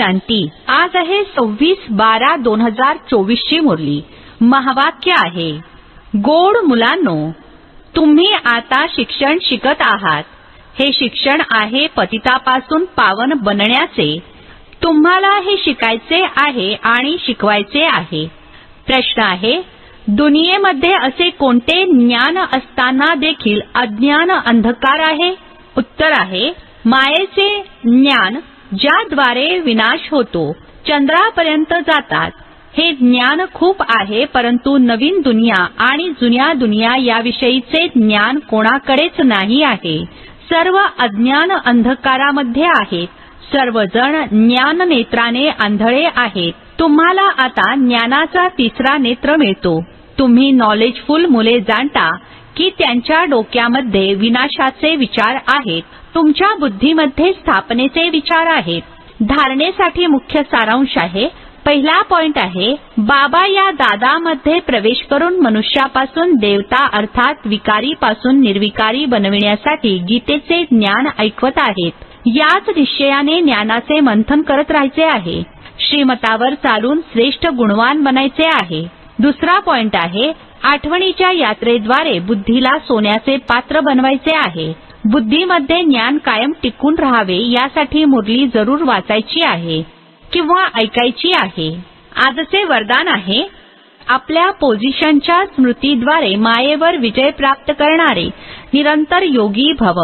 शांती. आज आहे सव्वीस बारा दोन हजार चोवीस ची मुरली. महावाक्य आहे गोड मुलांनो तुम्ही आता शिक्षण शिकत आहात. हे शिक्षण आहे पतितापासून पावन बनण्याचे. तुम्हाला हे शिकायचे आहे आणि शिकवायचे आहे. प्रश्न आहे दुनियेमध्ये असे कोणते ज्ञान असताना देखील अज्ञान अंधकार आहे? उत्तर आहे मायेचे ज्ञान ज्याद्वारे विनाश होतो चंद्रापर्यंत जातात. हे ज्ञान खूप आहे परंतु नवीन दुनिया आणि जुन्या दुनिया याविषयीचे ज्ञान कोणाकडेच नाही आहे. सर्व अज्ञान अंधकारामध्ये आहेत. सर्वजण ज्ञान नेत्राने आंधळे आहेत. तुम्हाला आता ज्ञानाचा तिसरा नेत्र मिळतो. तुम्ही नॉलेजफुल मुले जाणता की त्यांच्या डोक्यामध्ये विनाशाचे विचार आहेत. तुमच्या बुद्धीमध्ये स्थापनेचे विचार आहेत. धारणेसाठी मुख्य सारांश आहे. पहिला पॉइंट आहे बाबा या दादामध्ये प्रवेश करून मनुष्यापासून देवता अर्थात विकारी पासून निर्विकारी बनविण्यासाठी गीतेचे ज्ञान ऐकवत आहेत. याच निश्चयाने ज्ञानाचे मंथन करत राहायचे आहे. श्रीमतावर चालून श्रेष्ठ गुणवान बनायचे आहे. दुसरा पॉइंट आहे आठवणीच्या यात्रेद्वारे बुद्धीला सोन्याचे पात्र बनवायचे आहे. बुद्धीमध्ये ज्ञान कायम टिकून राहावे यासाठी मुरली जरूर वाचायची आहे किंवा ऐकायची आहे. आजचे वरदान आहे आपल्या पोझिशनच्या स्मृतीद्वारे मायेवर विजय प्राप्त करणारे निरंतर योगी भव.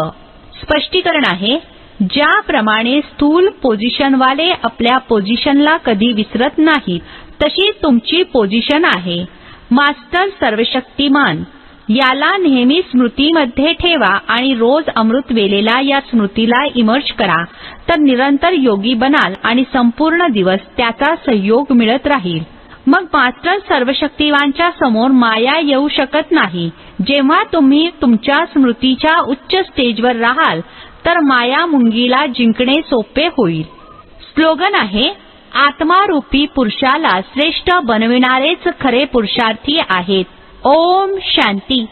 स्पष्टीकरण आहे ज्याप्रमाणे स्थूल पोझिशनवाले आपल्या पोझिशनला कधी विसरत नाहीत तशी तुमची पोझिशन आहे. मास्टर सर्वशक्तिमान याला नेहमी स्मृतीमध्ये ठेवा आणि रोज अमृत वेलेला या स्मृतीला इमर्ज करा. तर निरंतर योगी बनाल आणि संपूर्ण दिवस त्याचा सहयोग मिळत राहील. मग मास्टर सर्वशक्तिवानच्या समोर माया येऊ शकत नाही. जेव्हा तुम्ही तुमच्या स्मृतीच्या उच्च स्टेजवर राहाल तर माया मुंगीला जिंकणे सोपे होईल. स्लोगन आहे आत्मारूपी पुरुषाला श्रेष्ठ बनविणारेच खरे पुरुषार्थी आहेत. ओम शांती.